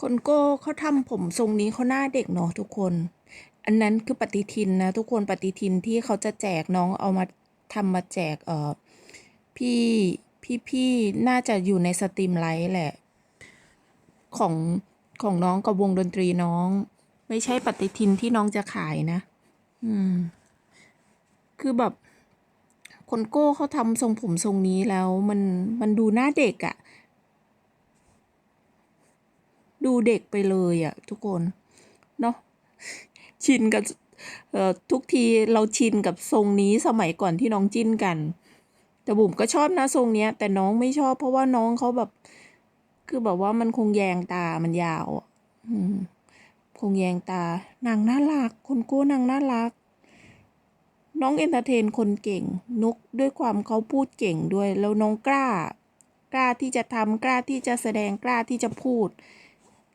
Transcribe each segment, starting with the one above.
คนโก้เขาทำผมทรงนี้เขาหน้าเด็กเนาะทุกคน อันนั้นคือปฏิทินนะ ทุกคนปฏิทินที่เขาจะแจกน้องเอามาทำมาแจกเออพี่พี่พี่น่าจะอยู่ในสตรีมไลท์แหละ ของของน้องกับวงดนตรีน้อง ไม่ใช่ปฏิทินที่น้องจะขายนะ อืม คือแบบคนโก้เขาทำทรงผมทรงนี้แล้วมันมันดูหน้าเด็กอะ ดูเด็กไปเลยอะทุกคนเนาะชินกับเอ่อทุกทีเราชินกับทรงนี้สมัยก่อนที่น้องจิ้นกัน แต่บุ๋มก็ชอบนะทรงเนี้ย แต่น้องไม่ชอบเพราะว่าน้องเขาแบบ คือแบบว่ามันคงแยงตามันยาวอะคงแยงตานางน่ารัก คนโก้นางน่ารัก น้องเอนเตอร์เทนคนเก่ง นุกด้วยความเขาพูดเก่งด้วย แล้วน้องกล้า กล้าที่จะทำกล้าที่จะแสดงกล้าที่จะพูด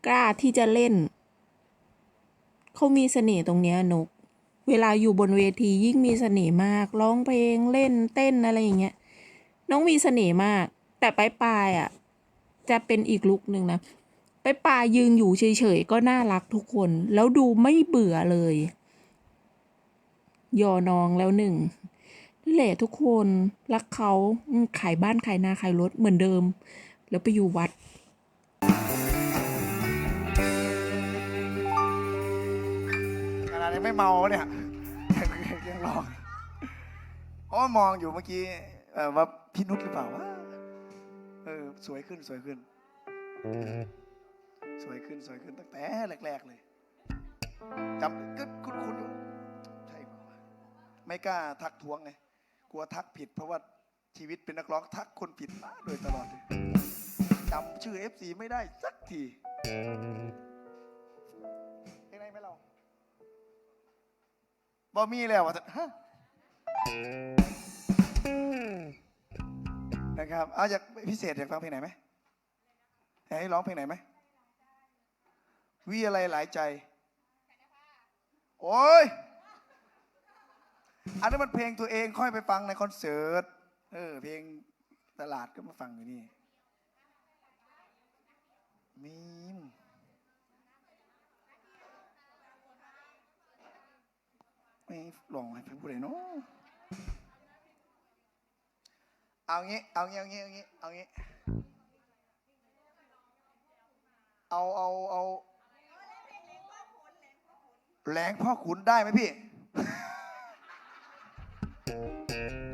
กล้าที่จะเล่น เขามีเสน่ห์ตรงเนี้ยนุกเวลาอยู่บนเวทียิ่งมีเสน่ห์มาก ร้องเพลงเล่นเต้นอะไรอย่างเงี้ย น้องมีเสน่ห์มาก แต่ปลายปลายอะ จะเป็นอีกลุกหนึ่งนะปลายปลายยืนอยู่เฉยๆก็น่ารักทุกคน แล้วดูไม่เบื่อเลย ยอนองแล้วหนึ่งนั่แหละทุกคนรักเขาขายบ้านขายนาขายรถเหมือนเดิม แล้วไปอยู่วัด ยังไม่เมาวะเนี่ยยังยังรอเพราะว่ามองอยู่เมื่อกี้เออว่าพี่นุชหรือเปล่าวะเออสวยขึ้นสวยขึ้น สวยขึ้นสวยขึ้นตั้งแต่แรก ๆเลยจำก็คุณคุณอยู่ใช่เปล่าวะไม่กล้าทักท้วงไงกลัวทักผิด เพราะว่าชีวิตเป็นนักร้องทักคนผิดมาโดยตลอดเลยจำชื่อ FC ไม่ได้สักที บ่มีแล้วอะฮะนะครับเอาอยากพิเศษอยากฟังเพลงไหนไหมอยากให้ร้องเพลงไหนไหมวิอะไรหลายใจ โอ้ย อันนั้นมันเพลงตัวเองค่อยไปฟังในคอนเสิร์ต เออ เพลงตลาดก็มาฟังอยู่นี่มีม ม่ลองให้เพื่อนพูดเลยเนาะเอางี้ เอางี้ เอางี้ เอางี้ เอางี้ เอา เอา เอาแหลงพ่อขุนได้ไหมพี่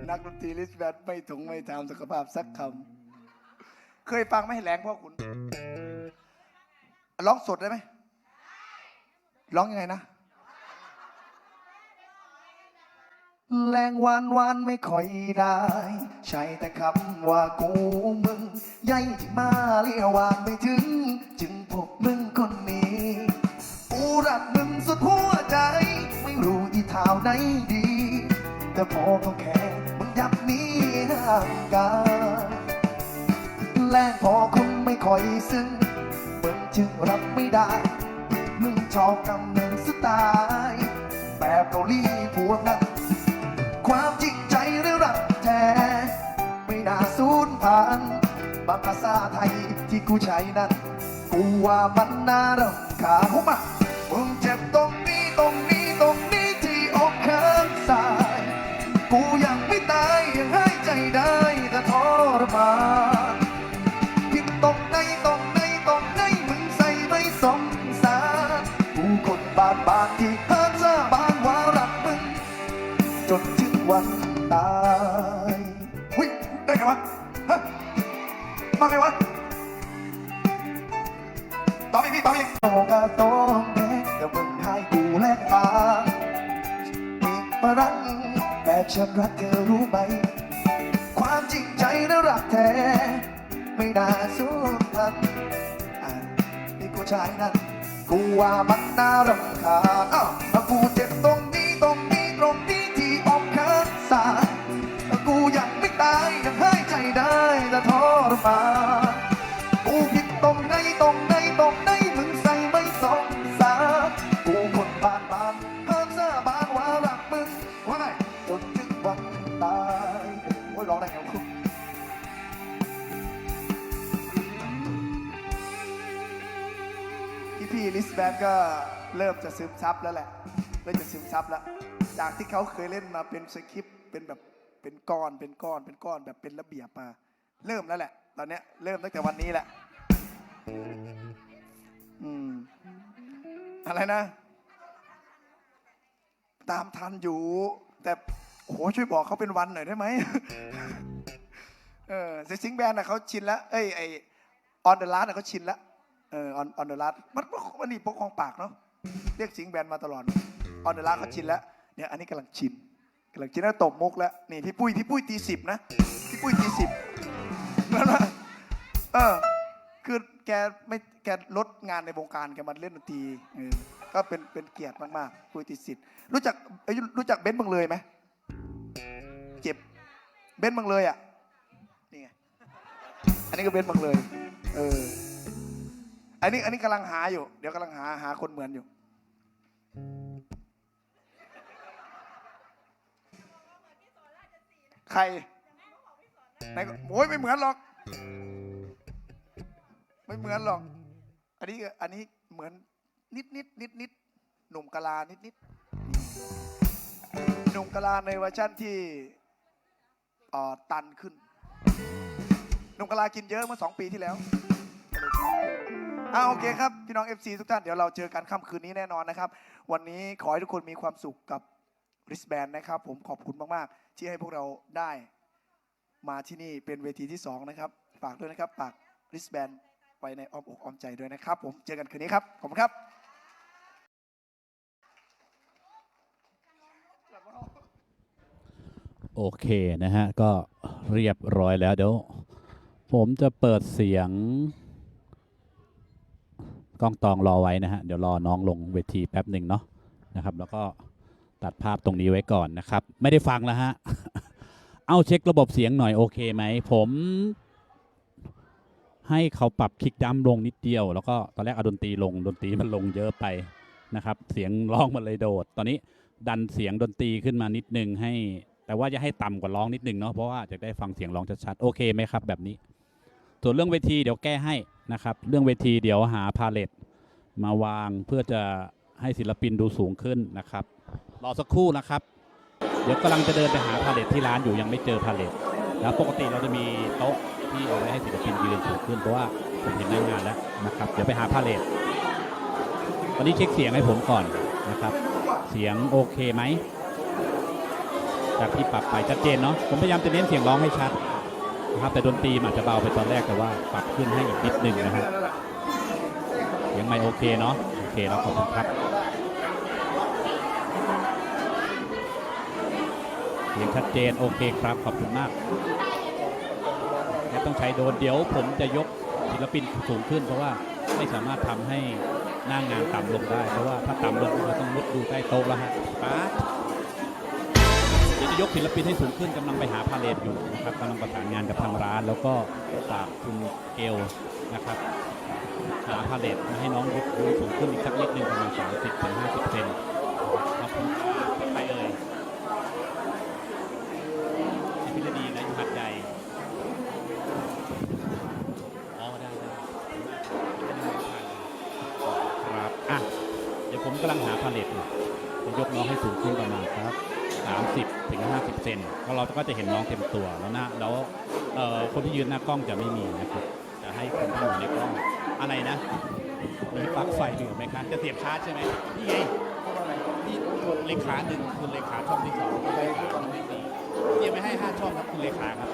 นักดนตรีลิสแบนไม่ถุงไม่ทำสุขภาพสักคำ เคยฟังไหมแหลงพ่อขุน ร้องสดได้ไหม ร้องยังไงนะ แรงวานวานไม่ค่อยได้ ใช่แต่คำว่ากูมึงใหญ่ที่มาเรียววานไม่ถึง จึงพบมึงคนนี้กูรักมึงสุดหัวใจ ไม่รู้อีเท้าไหนดี แต่พอเขาแค่มึงยับนี้ห่างกันแรงพอคุณไม่ค่อยซึ้งมึงจึงรับไม่ได้ มึงชอบกำเนิดสไตล์แบบเกาหลีพวกนั้น ความจริงใจหรือรักแท้ ไม่น่าสูญพันธุ์บางภาษาไทยที่กูใช้นั้น กูว่ามันน่ารำคาญมอะมึงเจ็บตรงนี้ตรงนี้ตรงนี้ที่อกข้างซ้าย กูยังไม่ตายยังหายใจได้แต่ทรมานผิดตรงไหนตรงไหนตรงไหนมึงใส่ไม่สมสารกูคนบานบานที่ แลกมาอีกปรังแบบฉันรักเธอรู้ไหม ความจริงใจและรักแท้ ไม่น่าสู้ทันธุ์อะนี่กูชายนั้นกูว่ามันน่ารำคาญอ้าวแล้วกูเจ วันตายโอ้ยร้องได้ไงวคุณพี่พี่ลิสแบนก็เริ่มจะซึมซับแล้วแหละ เริ่มจะซึมซับแล้ว จากที่เขาเคยเล่นมาเป็นสคริปต์เป็นแบบเป็นก้อนเป็นก้อนเป็นก้อนแบบเป็นระเบียบมา เริ่มแล้วแหละ ตอนเนี้ยเริ่มตั้งแต่วันนี้แหละอืมอะไรนะ ตามทันอยู่แต่ โอ้โหช่วยบอกเขาเป็นวันหน่อยได้ไหมเออเซซิงแบนน่ะเขาชินแล้วเอ้ยไอออนเดอะลัสเขาชินแล้วเออออนออนเดอะลัสมันมันนี่ปกครองปากเนาะเรียกสิงแบนมาตลอดออนเดอะลัสเขาชินแล้วเนี่ยอันนี้กำลังชินกำลังชินแล้วตบมุกแล้วนี่พี่ปุ้ยพี่ปุ้ยตีสิบนะพี่ปุ้ยตีสิบเหมือนว่าเออคือแกไม่แกลดงานในวงการแกมาเล่นดนตรีเออก็เป็นเป็นเกียรติมากๆปุ้ยตีสิบรู้จักเอ้ยรู้จักเบนซ์เมืองเลยไหมเจ็บ เบนซ์เมืองเลยอะนี่ไงอันนี้ก็เบนซ์เมืองเลย เออ อันนี้อันนี้กำลังหาอยู่ เดี๋ยวกำลังหาหาคนเหมือนอยู่ ใครไหนโอ้ยไม่เหมือนหรอก ไม่เหมือนหรอก อันนี้อันนี้เหมือนนิดนิดนิดนิดหนุ่มกะลานิดนิดหนุ่มกะลาในเวอร์ชั่นที่ ตันขึ้นนมกะลากินเยอะเมื่อสองปีที่แล้วอ่าโอเคครับ พี่น้อง FC ทุกท่านเดี๋ยวเราเจอกันค่ำคืนนี้แน่นอนนะครับ วันนี้ขอให้ทุกคนมีความสุขกับริสแบนนะครับ ผมขอบคุณมาก ๆ ที่ให้พวกเราได้มาที่นี่เป็นเวทีที่ 2 นะครับ ฝากด้วยนะครับฝากริสแบนไว้ในอ้อมอกอ้อมใจด้วยนะครับ ผมเจอกันคืนนี้ครับ ขอบคุณครับ โอเคนะฮะ ก็เรียบร้อยแล้วเดี๋ยวผมจะเปิดเสียงกล้องตองรอไว้นะฮะ เดี๋ยวรอน้องลงเวทีแป๊บหนึ่งเนาะนะครับ แล้วก็ตัดภาพตรงนี้ไว้ก่อนนะครับ ไม่ได้ฟังแล้วฮะ เอาเช็คระบบเสียงหน่อยโอเคไหม ผม ให้เขาปรับคลิกดัมลงนิดเดียว แล้วก็ตอนแรกเอาดนตรีลงดนตรีมันลงเยอะไปนะครับ เสียงร้องมันเลยโดด ตอนนี้ดันเสียงดนตรีขึ้นมานิดนึงให้ แต่ว่าจะให้ต่ำกว่าร้องนิดนึงเนาะเพราะว่าจะได้ฟังเสียงร้องชัดๆโอเคไหมครับแบบนี้ ส่วนเรื่องเวทีเดี๋ยวแก้ให้นะครับ เรื่องเวทีเดี๋ยวหาพาเลตมาวางเพื่อจะให้ศิลปินดูสูงขึ้นนะครับรอสักครู่นะครับ เดี๋ยวกำลังจะเดินไปหาพาเลตที่ร้านอยู่ยังไม่เจอพาเลตแล้วปกติเราจะมีโต๊ะที่เอาไว้ให้ศิลปินยืนสูงขึ้นเพราะว่าผมเห็นหน้างานแล้วนะครับ เดี๋ยวไปหาพาเลตตอนนี้เช็คเสียงให้ผมก่อนนะครับ เสียงโอเคไหม จากที่ปรับไปชัดเจนเนาะผมพยายามจะเน้นเสียงร้องให้ชัดนะครับแต่ดนตรีอาจจะเบาไปตอนแรกแต่ว่าปรับขึ้นให้อีกนิดหนึ่งนะครับเสียงไม่โอเคเนาะโอเคแล้วขอบคุณครับเสียงชัดเจนโอเคครับขอบคุณมากและต้องใช้โดนเดี๋ยวผมจะยกศิลปินสูงขึ้น เพราะว่าไม่สามารถทำให้หน้างานต่ำลงได้ เพราะว่าถ้าต่ำลงเราต้องมุดดูใต้โต๊ะแล้วฮะป๊า จะยกศิลปินให้สูงขึ้นกำลังไปหาพาเลทอยู่นะครับกำลังประสานงานกับทางร้าน แล้วก็ฝากคุณเกลนะครับหาพาเลทมาให้น้องยกดูสูงขึ้นอีกสักนิดหนึงประมาณ30ถึง50เซนขอบคุณครับไป เซนเพราะเราก็จะเห็นน้องเต็มตัวแล้วนะแล้วคนที่ยืนหน้ากล้องจะไม่มีนะครับจะให้คนที่อยู่ในกล้องอะไรนะมีปลั๊กไฟอยู่ไหมครับจะเสียบชาร์จใช่ไหมนี่ไงนี่เลขาหนึ่งคุณเลขาช่องที่สองคุณเลขาช่องที่สี่เตรียมไม่ให้ห้าช่องครับคุณเลขาครับ